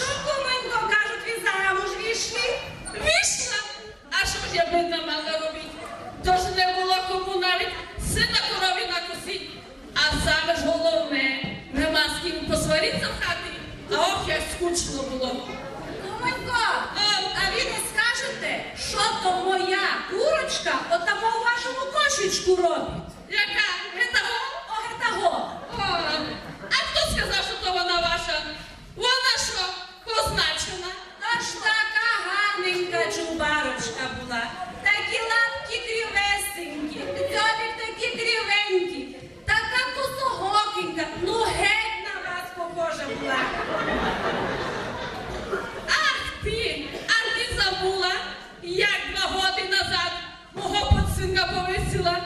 Що куменько кажуть, ви замуж війшли? Вічна? А що ж я би не мала робити? Тож не було кому навіть сина корові накосить. А саме ж головне, нема з ким посваритися в хаті. А ох, як скучно було. Куменько, а ви не скажете, що то моя курочка отамо у вашому кошечку робить? Яка? Гетаго? Огетаго. О, а хто сказав, що то вона ваша? Вона що, позначена? Аж така гарненька чубарочка була. Такі лапки кривесенькі, дзьобик такі кривенькі, така косогокенька, ну геть на вас похожа була. Ах ти! А ти забула, як два годи назад мого подсинка повисила.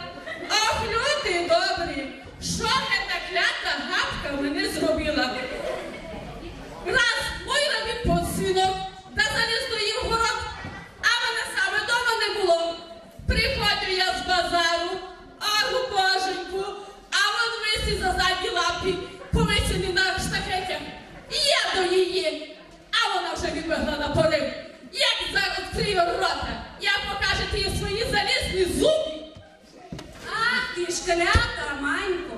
Ох, люди добрі, що не та клята гапка мене зробила? Раз мой робив подсинок, та заліз до її в город, а мене саме дома не було. Приходжу я з базару, ах, боженьку, а вон висить за задні лапки, повисені на штахетях. І я до її, а вона вже вибігла на порив. Як зараз відкрию рота, я покажу ті свої залізні зуби. Ах ти манько,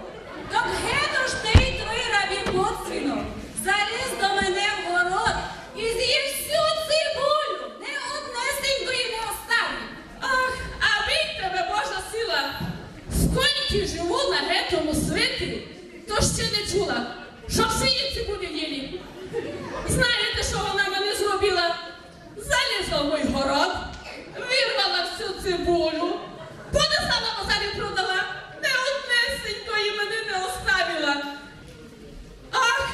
так гето ж ти й твої рабі подсвінок. Заліз до мене в город і з'їв всю цибулю, не однесенької не оставив. Ах, а від тебе Божа сила. Скільки живу на гетому світі, то ще не чула, що всі її цибулі їли. Знаєте, що вона мене зробила? Залізла в мій город, вирвала всю цибулю, понесла на базарі продала, не однесенької мене не оставила. Ах,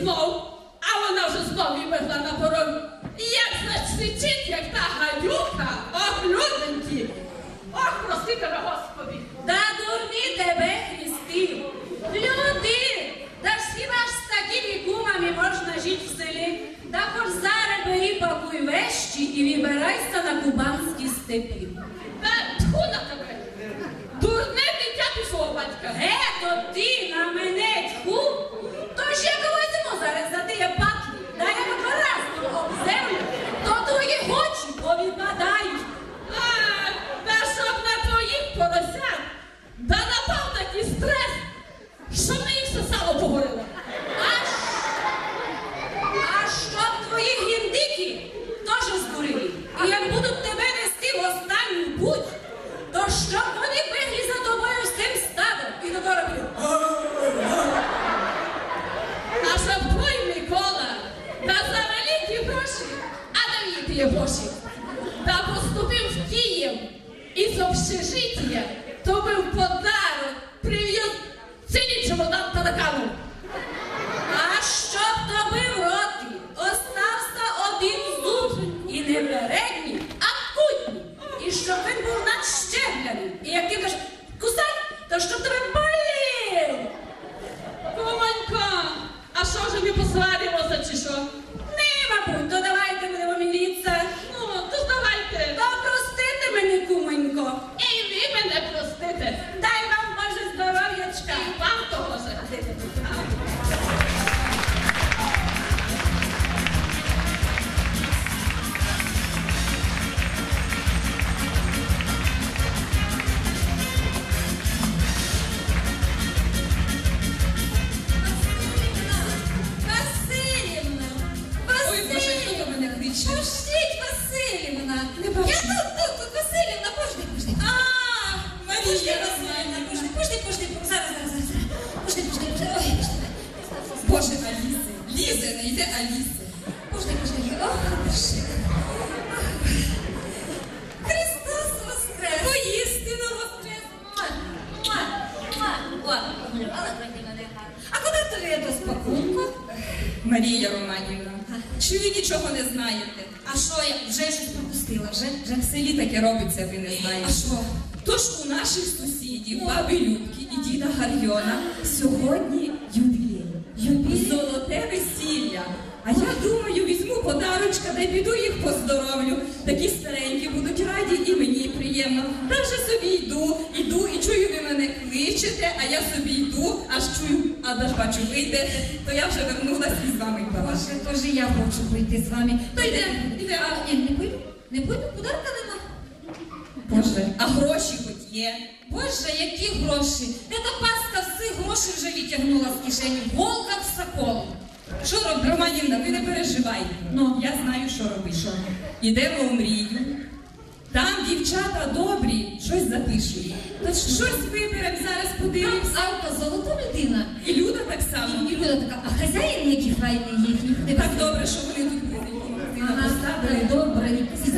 знов, а вона вже знов вибігла на порог. Як значить, як та гадюка, ох, люденькі, ох, прости тебе, Господи. Да дурні тебе хрестив. Люди, да хіба ж з такими кумами можна жити в селі? Да хоч зараз бери пакуй вещі і вибирайся на кубанські степи. Та тьху на тебе. Дурне дитя свого батька. Ето ти на мене toda calúnia. Марія Романівна, чи ви нічого не знаєте? А що я вже щось пропустила, вже? Вже в селі таке робиться, ви не знаєте. А що? Тож у наших сусідів, баби Любки і діда Гарйона сьогодні юбілей. Юбілей? Золоте весілля. А я думаю, візьму подарочка й піду їх поздоровлю. Такі старенькі будуть раді і мені приємно. Та вже собі йду, йду і чую, ви мене кличете, а я собі йду, аж чую, але ж бачу, ви йдете, то я вже вернулась і з вами пила. Боже, тож і я хочу прийти з вами. То йдемо, йдемо. А, ні, не пойду, не пойду, подарка нема. Боже, а гроші хоч є. Боже, які гроші! Та та паска всіх грошей вже відтягнула з кишені. Волка в сакол. Що робити? Романівна, ви не переживайте. Ну, я знаю, що робити. Що? Йдемо у мрію. Там дівчата добрі, щось запишуть. То щось виберемо, зараз подивимось. Алка золота людина. І Люда так само. І Люда така, а хазяїн який файний їхній. Так добре, що вони тут Ага, поставили. добре, добре.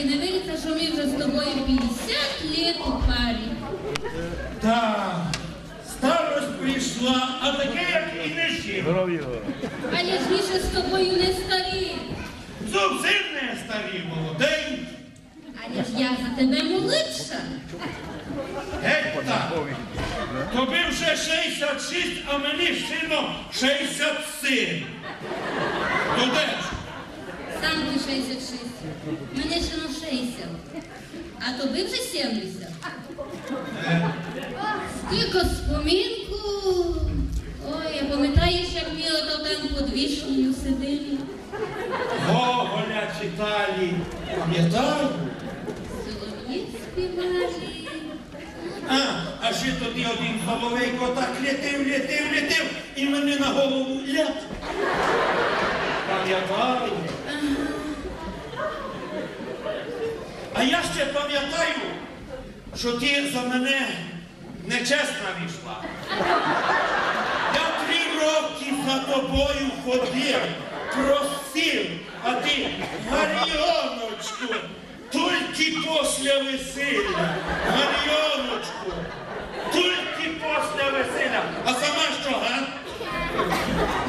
І не віриться, що ми вже з тобою 50 літ у парі. Так, старость прийшла, а таке, як і не жив. Але ж ми ще з тобою не старі. Зовсім не старий молодий. Але ж я за тебе молодша. Геть так. Тобі вже 66, а мені сильно 67. Ну де ж? Сам ти 66. Мене ще на 60. А тобі вже 70. Скільки спомінку. Ой, а пам'ятаєш, як ми ото там під вишнею сиділи? Гоголя читали. Пам'ятаю? Солов'ї співали. А, а ще тоді один головейко так летив, летив, летив, і мене на голову ляп. Пам'ятаю? А я ще пам'ятаю, що ти за мене нечесна війшла. Я три роки за тобою ходив, просив, а ти, Маріоночку, тільки після весілля, Маріоночку, тільки після весілля. А сама що, га?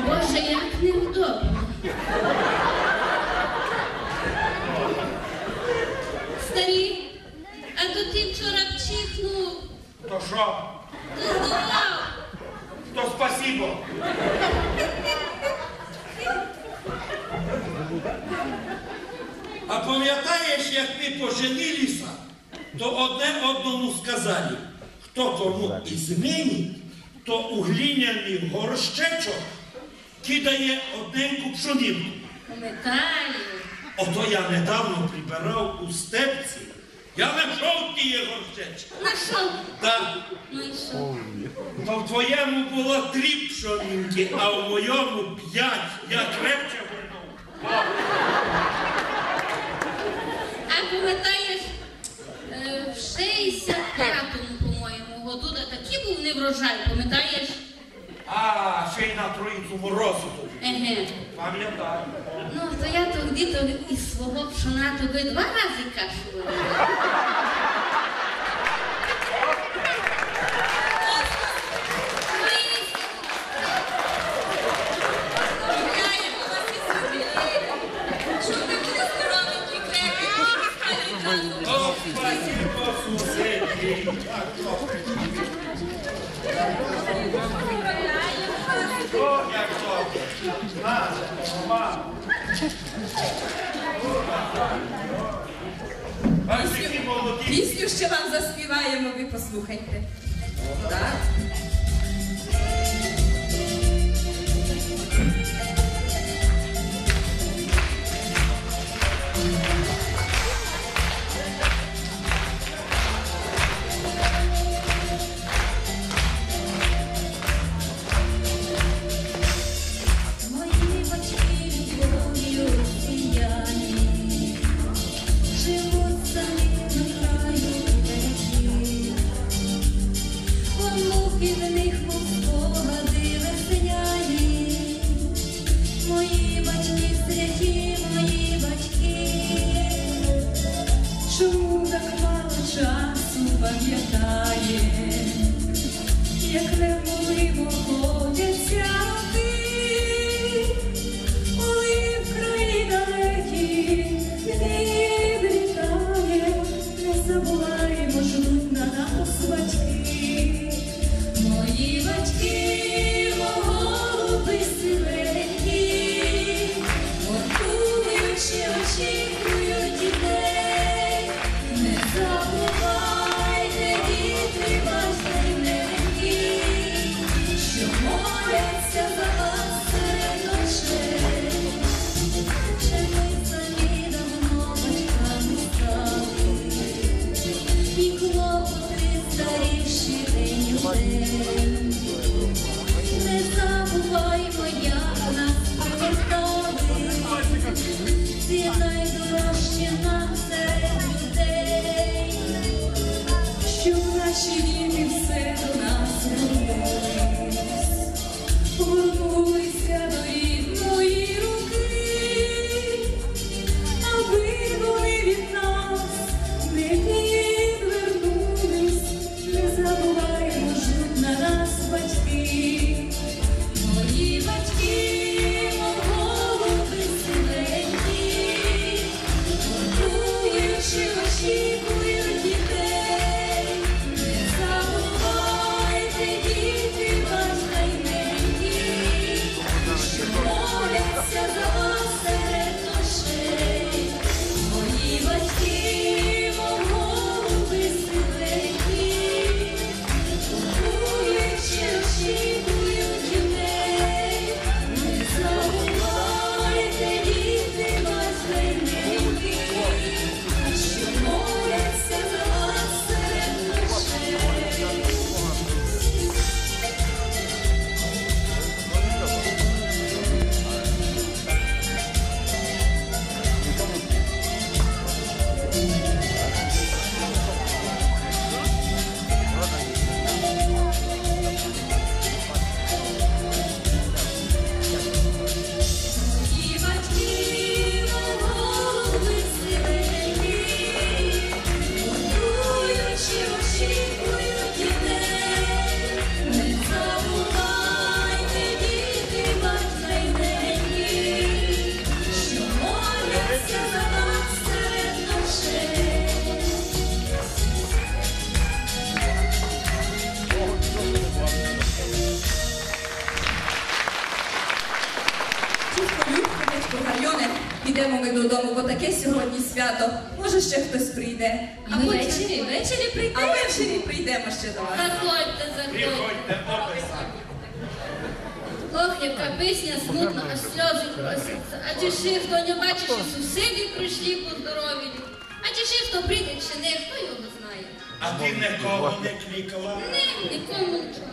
Боже, як невдобно. Старі, а то ти вчора вчихнув. То що? То спасибо. А пам'ятаєш, як ми поженилися, то одне одному сказали, хто кому ізменить, то у глиняний горщечок кидає одненьку пшонівку. Пам'ятаю. Ото я недавно прибирав у степці. Я знайшов ті горщечки. Нашов. Так. І? То в твоєму було три пшонінки, а в моєму п'ять. Я крепче вернув. А пам'ятаєш, е, в 65-му, по-моєму, году да такий був неврожай, пам'ятаєш? А, ще й на троїцю морозу. Еге. Пам'ятаю. Ну, то я тоді то із свого пшона тобі два рази кашу. Пісню ще вам заспіваємо, ви послухайте. Так? свято. Може, ще хтось прийде. А ввечері, ввечері прийти. А ввечері прийдемо ще до вас. Заходьте, заходьте. Приходьте описати. Ох, яка пісня смутна, аж сльози просяться. А чи ще хто не бачить, що сусіди прийшли по здоров'ю. А чи ще хто прийде, чи не, хто його знає. А ти нікого не клікала? Не, нікому нічого.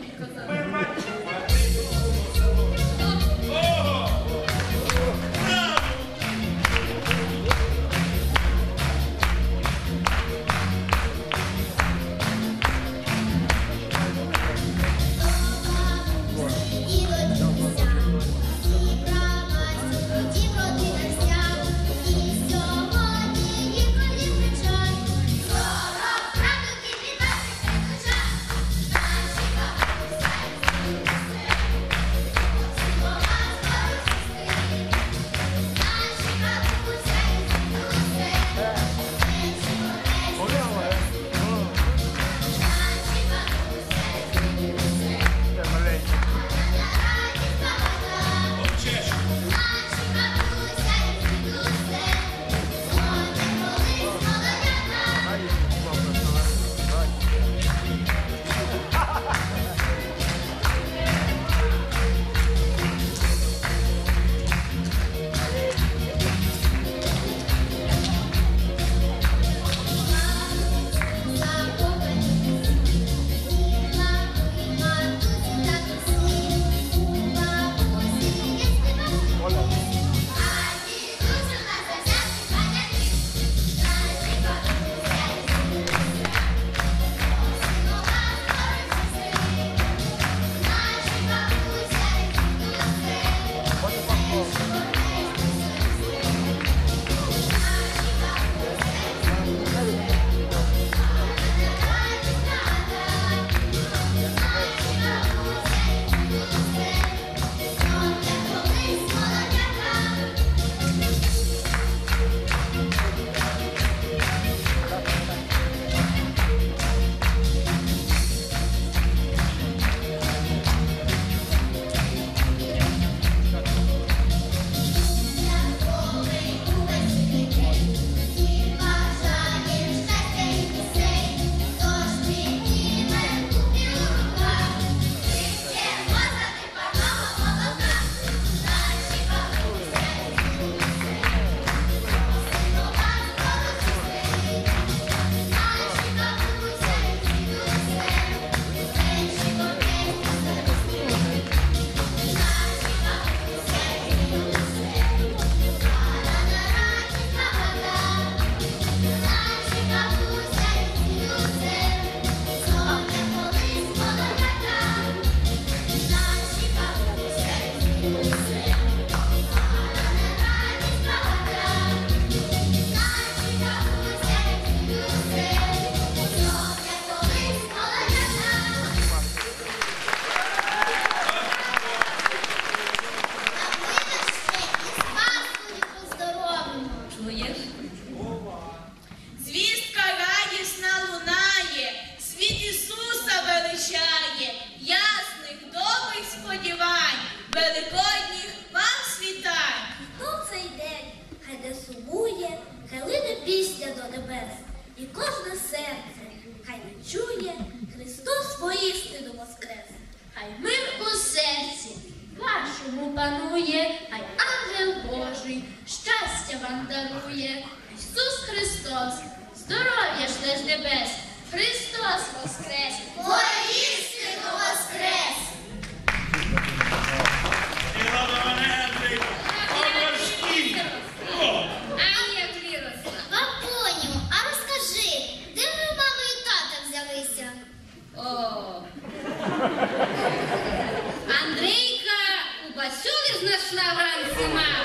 Божий щастя вам дарує. Ісус Христос, здоров'я ж з небес, Христос воскрес! Воістину воскрес! О, А розкажи, де ви маму і тата взялися? О. Андрійка у басюлі знайшла вранці мама.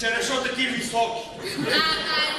Через що такий високий? А, а